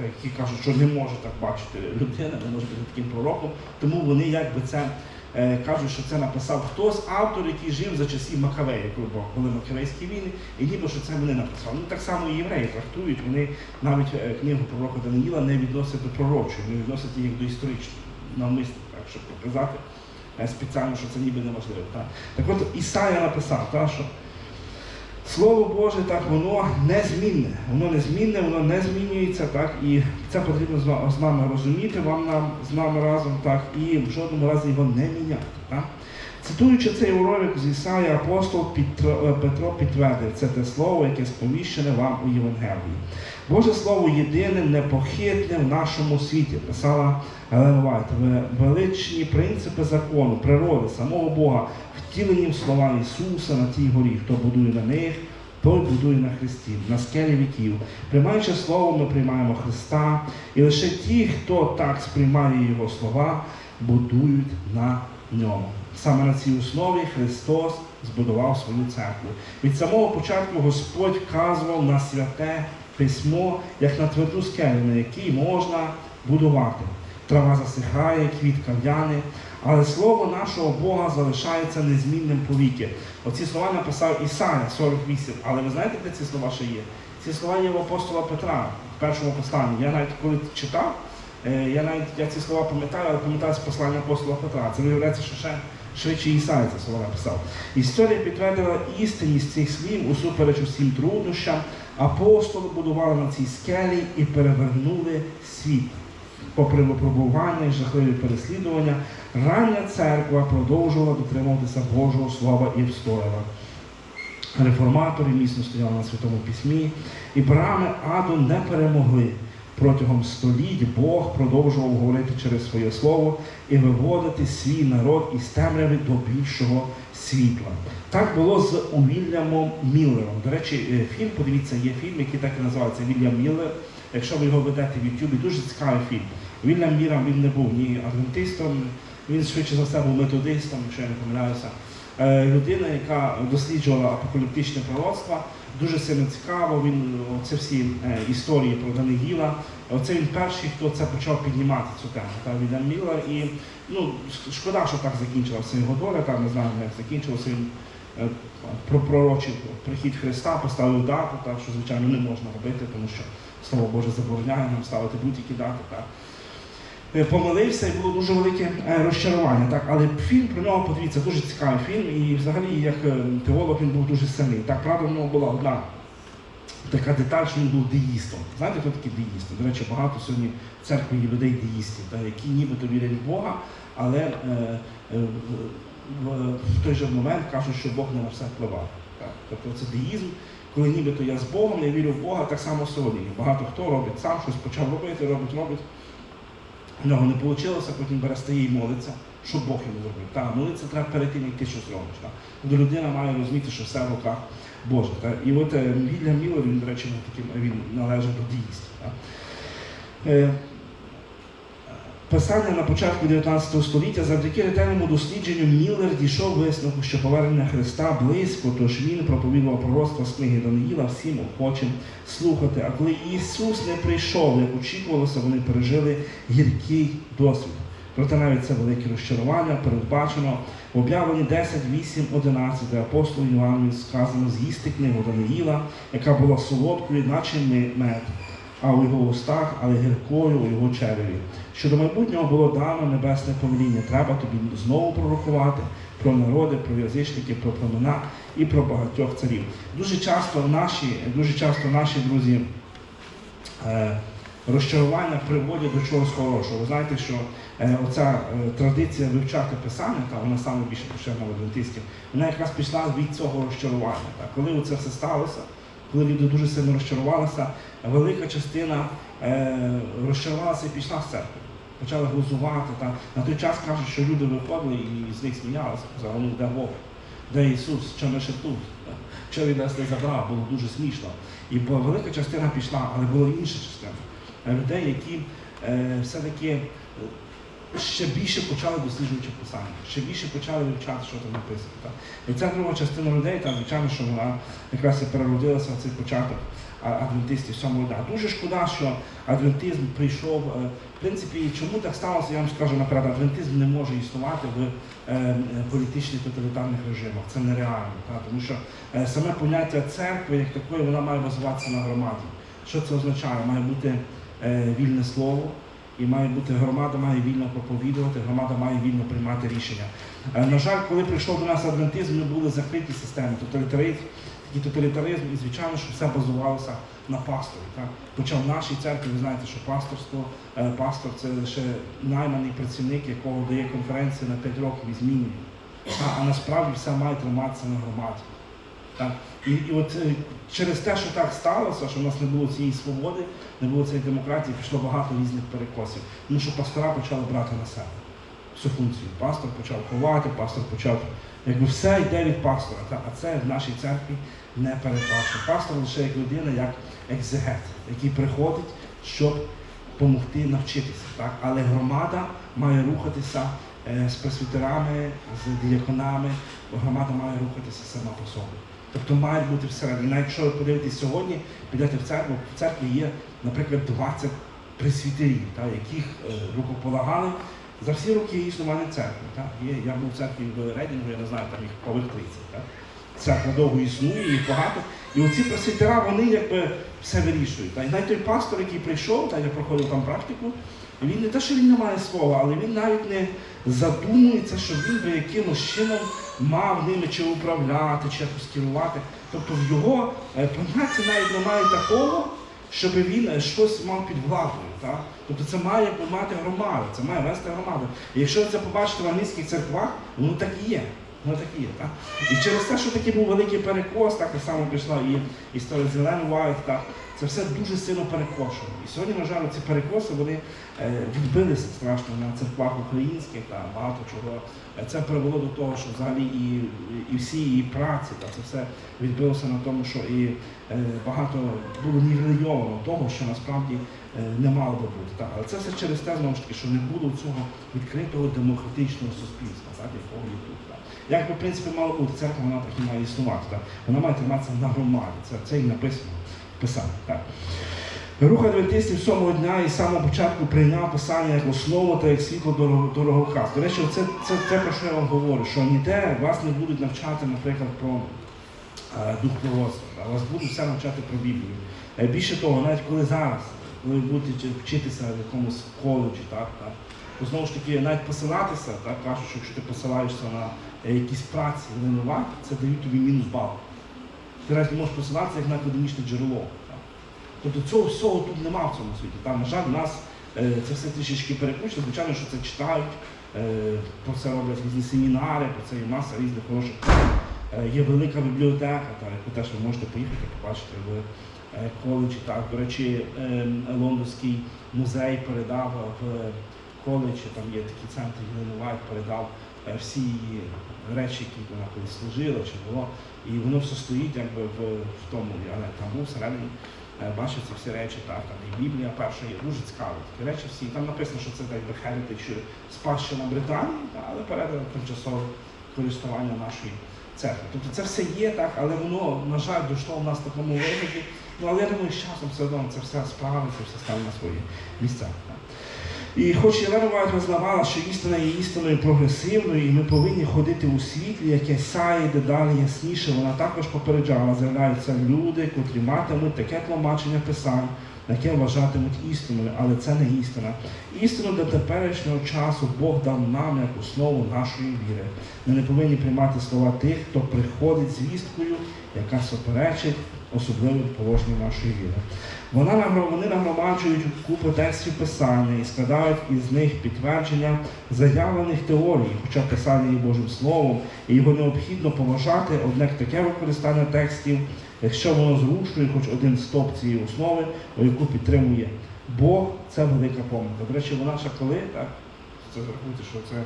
так, які кажуть, що не може так бачити людина, не може бути таким пророком. Тому вони якби це е, кажуть, що це написав хтось, автор, який жив за часів Макавея, коли бу- були Макавейські війни, і ніби що це вони написали. Ну так само і євреї трактують, вони навіть е, книгу пророка Даниїла не відносять до пророчої, не відносять як до історичної, навмисно, так, щоб показати е, спеціально, що це ніби неможливо. Так, так от Ісая написав, так, що Слово Боже, так, воно незмінне, воно незмінне, воно не змінюється, так, і це потрібно з нами розуміти, вам нам з нами разом, так, і в жодному разі його не міняти. Так. Цитуючи цей уривок з Ісаї, апостол Петро, е, Петро підтвердив, це те слово, яке сповіщене вам у Євангелії. Боже Слово єдине, непохитне в нашому світі, писала Елена Вайт. Величні принципи закону, природи, самого Бога, втілені в слова Ісуса на тій горі. Хто будує на них, той будує на Христі, на скелі віків. Приймаючи Слово, ми приймаємо Христа, і лише ті, хто так сприймає Його слова, будують на ньому. Саме на цій основі Христос збудував свою церкву. Від самого початку Господь вказував на святе письмо, як на тверду скелю, на якій можна будувати. Трава засихає, квітка в'яне, але слово нашого Бога залишається незмінним повіки. Оці слова написав Ісая 48. Але ви знаєте, де ці слова ще є? Ці слова є в апостола Петра в першому посланні. Я навіть коли читав, е, я навіть я ці слова пам'ятаю, але пам'ятаю з послання апостола Петра. Це виявляється, що ще швидше Ісая ці слова написав. Історія підтвердила істинність цих слів усупереч усім труднощам. Апостоли будували на цій скелі і перевернули світ. Попри випробування і жахливі переслідування, рання церква продовжувала дотримуватися Божого Слова і встояла. Реформатори міцно стояли на Святому Письмі, і брами аду не перемогли. Протягом століть Бог продовжував говорити через своє слово і виводити свій народ із темряви до більшого світла. Так було з Уільямом Міллером. До речі, е, фільм, подивіться, є фільм, який так і називається Вільям Міллер. Якщо ви його ведете в Ютубі, дуже цікавий фільм. Вільям Міллер він не був ні адвентистом, він швидше за все був методистом, якщо я не помиляюся. Е, Людина, яка досліджувала апокаліптичне пророцтва, дуже сильно цікаво. Він це всі е, історії про Даниїла. Оце він перший, хто це почав піднімати цю тему. Та Вільям Міллер. І ну шкода, що так закінчилася його доля. Там не знаю, як закінчилося. Він е, про пророчив прихід Христа, поставив дату, так що звичайно не можна робити, тому що слово Боже забороняє нам ставити будь-які дати. Так. Е, Помилився і було дуже велике е, розчарування. Так, але фільм про нього подивіться, дуже цікавий фільм, і взагалі як е, теолог він був дуже сильний. Так, правда, в нього була одна така деталь, що він був деїстом. Знаєте, хто такі деїсти? До речі, багато сьогодні в церкві є людей деїстів, так, які нібито вірять в Бога, але е, е, в, той же момент кажуть, що Бог не на все впливає. Тобто це деїзм, коли нібито я з Богом, я вірю в Бога, так само сьогодні. Багато хто робить сам щось почав робити, робить, робить. В нього не вийшло, потім бере стає і молиться, що Бог йому зробив. Та, молиться треба перед тим, як ти щось робиш. Так. Бо людина має розуміти, що все в руках Боже. Та? І от е, Вільям Міллер, він, до речі, він належав до діїстів. Писання на початку 19 століття завдяки ретельному дослідженню Міллер дійшов висновку, що повернення Христа близько, тож він проповідував пророцтво з книги Даниїла всім охочим слухати. А коли Ісус не прийшов, як очікувалося, вони пережили гіркий досвід. Проте навіть це велике розчарування передбачено в об'явленні 10, 8, 11, де апостол Йоанн сказано з'їсти книгу Даниїла, яка була солодкою, наче мед, а у його устах, але гіркою у його череві. Щодо майбутнього було дано небесне повеління. Треба тобі знову пророкувати про народи, про язичників, про племена і про багатьох царів. Дуже часто наші, дуже часто наші друзі е, розчарування приводять до чогось хорошого. Ви знаєте, що е, оця е, традиція вивчати писання, та вона саме більше поширена в адвентистів, вона якраз пішла від цього розчарування. Та. Коли це все сталося, коли люди дуже сильно розчарувалися, велика частина е, розчарувалася і пішла з церкви. Почали глузувати. Та. На той час кажуть, що люди виходили і з них сміялися, ну де Бог, де Ісус, що ми ще тут? Що він нас не забрав, було дуже смішно. І велика частина пішла, але була інша частина. Людей, які е, все-таки ще більше почали досліджувати писання, ще більше почали вивчати, що там написано. Так. І ця друга частина людей, та, звичайно, що вона якраз і переродилася в цей початок адвентистів сьомого дня. Дуже шкода, що адвентизм прийшов. е, В принципі, чому так сталося, я вам скажу наперед, адвентизм не може існувати в е, політичних тоталітарних режимах. Це нереально, та? тому що е, саме поняття церкви як такої вона має базуватися на громаді. Що це означає? Має бути вільне слово, і має бути громада має вільно проповідувати, громада має вільно приймати рішення. Е, На жаль, коли прийшов до нас адвентизм, ми були закриті системи, тоталітаризм, такий тоталітаризм, і звичайно, що все базувалося на пасторі. Хоча в нашій церкві ви знаєте, що пасторство, е, пастор це лише найманий працівник, якого дає конференція на 5 років і змінює. А насправді все має триматися на громаді. Так? І, і от е, через те, що так сталося, що в нас не було цієї свободи, не було цієї демократії, пішло багато різних перекосів. Тому що пастора почали брати на себе всю функцію. Пастор почав ховати, пастор почав, якби все йде від пастора. Та? А це в нашій церкві не передбачено. Пастор лише як людина, як екзегет, який приходить, щоб допомогти навчитися. Так? Але громада має рухатися е, з пресвітерами, з діяконами, громада має рухатися сама по собі. Тобто мають бути всередині. Навіть якщо ви подивитесь сьогодні, підете в церкву, в церкві є, наприклад, 20 пресвітерів, та, яких е, рукополагали за всі роки існування церкви. Та. Є, я був в церкві в Редінгу, я не знаю, там їх поверх 30. Та. Церква довго існує, їх багато. І оці пресвітера, вони якби все вирішують. Та. І навіть той пастор, який прийшов, та я проходив там практику, він не те, що він не має слова, але він навіть не задумується, що він би якимось чином мав ними чи управляти, чи якось керувати. Тобто в його е, понятті навіть немає такого, щоб він е, щось мав під владою. Так? Тобто це має мати громада, це має вести громада. І якщо це побачите в англійських церквах, воно так і є. Воно так і є. Так? І через те, що такий був великий перекос, так само пішла і історія з Елен Уайт, так? це все дуже сильно перекошено. І сьогодні, на жаль, ці перекоси вони е, відбилися страшно на церквах українських, та багато чого. Е, Це привело до того, що взагалі і, і всі її праці, та це все відбилося на тому, що і е, багато було нівельовано того, що насправді не мало би бути. Так? Але це все через те, знову ж таки, що не було цього відкритого демократичного суспільства, так? якого є тут. Так? Як би, в принципі, мало бути, церква вона так і має існувати. Так? Вона має триматися на громаді. Це, це і написано в писанні. Так? Рух адвентистів сьомого дня і з самого початку прийняв писання як основу та як світло дорого- дороговказ. До речі, це, це те, про що я вам говорю, що ніде вас не будуть навчати, наприклад, про е, дух пророцтва, а вас будуть все навчати про Біблію. Е, Більше того, навіть коли зараз, ви будете вчитися в якомусь коледжі, так, так, знову ж таки навіть посилатися, так, кажуть, що якщо ти посилаєшся на е, якісь праці винуваті, це дають тобі мінус бал. Ти навіть не можеш посилатися як на академічне джерело. Так. Тобто цього всього тут нема в цьому світі. Там, на жаль, у нас е, це все трішечки перекручено. Звичайно, що це читають, е, про це роблять різні семінари, про це є маса різних хороших. Є велика бібліотека, та, яку теж ви можете поїхати, побачити в коледжі. Так. До речі, е, Лондонський музей передав в коледжі, там є такий центр Єлена Вайт, передав е, всі її речі, які вона колись служила чи було. І воно все стоїть якби в, в тому, не там був всередині, е, бачив всі речі, так, там і Біблія перша є, дуже цікаво. Такі речі всі. Там написано, що це так би heritage, що спадщина Британії, та, але передано тимчасове користування нашої церкви. Тобто це все є так, але воно, на жаль, дійшло в нас в такому вигляді. Ну, але я думаю, з часом все одно це все справиться, все стане на свої місця. І хоч Єлена Вайт визнавала, що істина є істиною прогресивною, і ми повинні ходити у світлі, яке сяє дедалі ясніше, вона також попереджала, з'являються люди, котрі матимуть таке тлумачення писань, яке вважатимуть істиною, але це не істина. Істину до теперішнього часу Бог дав нам як основу нашої віри. Ми не повинні приймати слова тих, хто приходить з вісткою, яка суперечить особливим положенню нашої віри. Вона вони нагромаджують купу текстів писання і складають із них підтвердження заявлених теорій, хоча писання є Божим Словом, і його необхідно поважати, однак таке використання текстів, якщо воно зрушує хоч один стовп цієї основи, у яку підтримує Бог, це велика помилка. До речі, вона ще коли, так, це зрахуйте, що це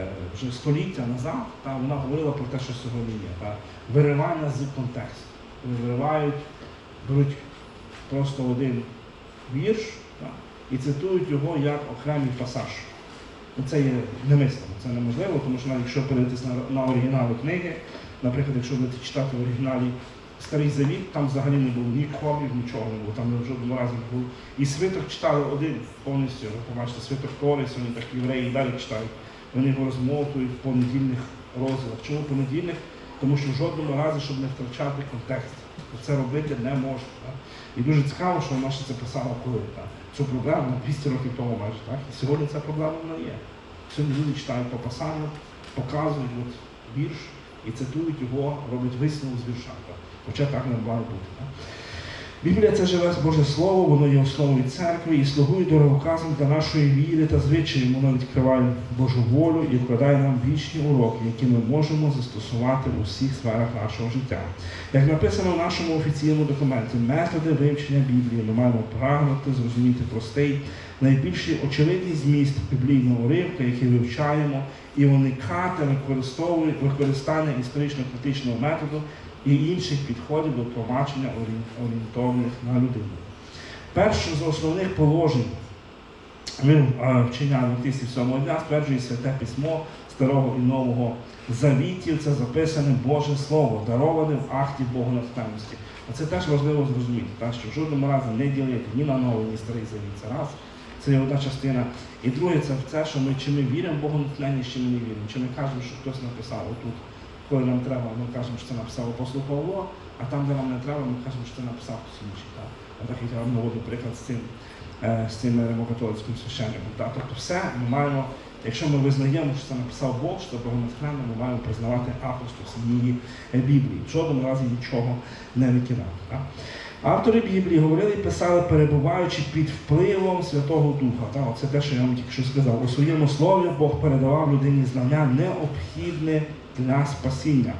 е, вже століття назад, та, вона говорила про те, що сьогодні є. Та, виривання з контексту. Виривають, беруть просто один вірш так, і цитують його як окремий пасаж. Ну, Це є немислимо, це неможливо, тому що навіть якщо подивитися на, на оригінали книги, наприклад, якщо будете читати в оригіналі Старий Завіт, там взагалі не було ні комів, нічого не було, там в жодному разі не було. І свиток читали один повністю, ви побачите, свиток Тори, сьогодні так євреї далі читають. Вони його розмотують в понедільних розділах. Чому понедільних? Тому що в жодному разі, щоб не втрачати контекст. Це робити не можна. І дуже цікаво, що вона ще це писала коли. Так? Цю проблему 200 років тому майже. Так? І сьогодні ця проблема вона є. Сьогодні люди читають по показують от, вірш і цитують його, роблять висновок з вірша. Хоча так не має бути. Так? Біблія це живе Боже Слово, воно є основою церкви і слугує дороговказом для нашої віри та звичаї. Воно відкриває Божу волю і вкладає нам вічні уроки, які ми можемо застосувати у всіх сферах нашого життя. Як написано в нашому офіційному документі, методи вивчення Біблії ми маємо прагнути зрозуміти простий, найбільший очевидний зміст біблійного уривка, який вивчаємо, і уникати використання історично-критичного методу і інших підходів до тлумачення орієнтованих на людину. Перше з основних положень ми вчення 2007 дня стверджує святе письмо Старого і Нового Завітів. Це записане Боже Слово, дароване в акті Богонатхненності. Це теж важливо зрозуміти, так, що в жодному разі не ділити ні на новий, ні старий завіт. Це раз. Це є одна частина. І друге, це в це, що ми чи ми віримо в Богонатхнення, чи ми не віримо. Чи ми кажемо, що хтось написав отут, коли нам треба, ми кажемо, що це написав апостол Павло, а там, де нам не треба, ми кажемо, що це написав хтось інший. Так? Я вам наводу приклад з цим, з цим римокатолицьким священником. Так? Тобто все ми маємо, якщо ми визнаємо, що це написав Бог, що це Богонатхнення, ми маємо признавати авторство е, Біблії. В жодному разі нічого не викидати. Так? Автори Біблії говорили і писали, перебуваючи під впливом Святого Духа. Так, це те, що я вам тільки що сказав. У своєму слові Бог передавав людині знання необхідне для спасіння.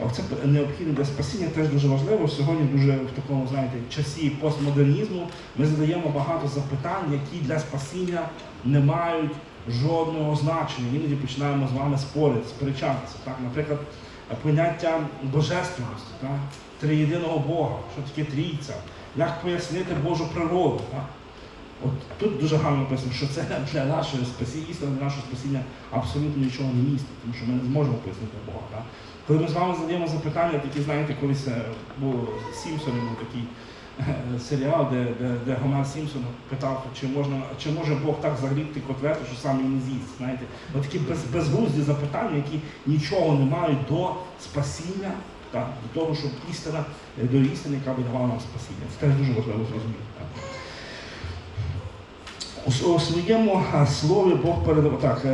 А Це необхідне для спасіння теж дуже важливо. Сьогодні дуже в такому, знаєте, часі постмодернізму ми задаємо багато запитань, які для спасіння не мають жодного значення. Іноді починаємо з вами спорити, сперечатися. Так, наприклад, поняття божественності, так? триєдиного Бога, що таке трійця, як пояснити Божу природу. Так? От тут дуже гарно написано, що це для нашого спасіння, для нашого спасіння абсолютно нічого не містить, тому що ми не зможемо пояснити Бога. Так? Коли ми з вами задаємо запитання, такі, знаєте, колись е, був Сімпсони, був такий е, серіал, де, де, де Гомер Сімпсон питав, чи можна, чи може Бог так загрібти котлету, що сам її не з'їсть. Знаєте, От такі без, безглузді запитання, які нічого не мають до спасіння, так, до того, щоб істина, е, до істини, яка би давала нам спасіння. Це теж дуже важливо зрозуміти. У, своєму слові Бог передав так. е,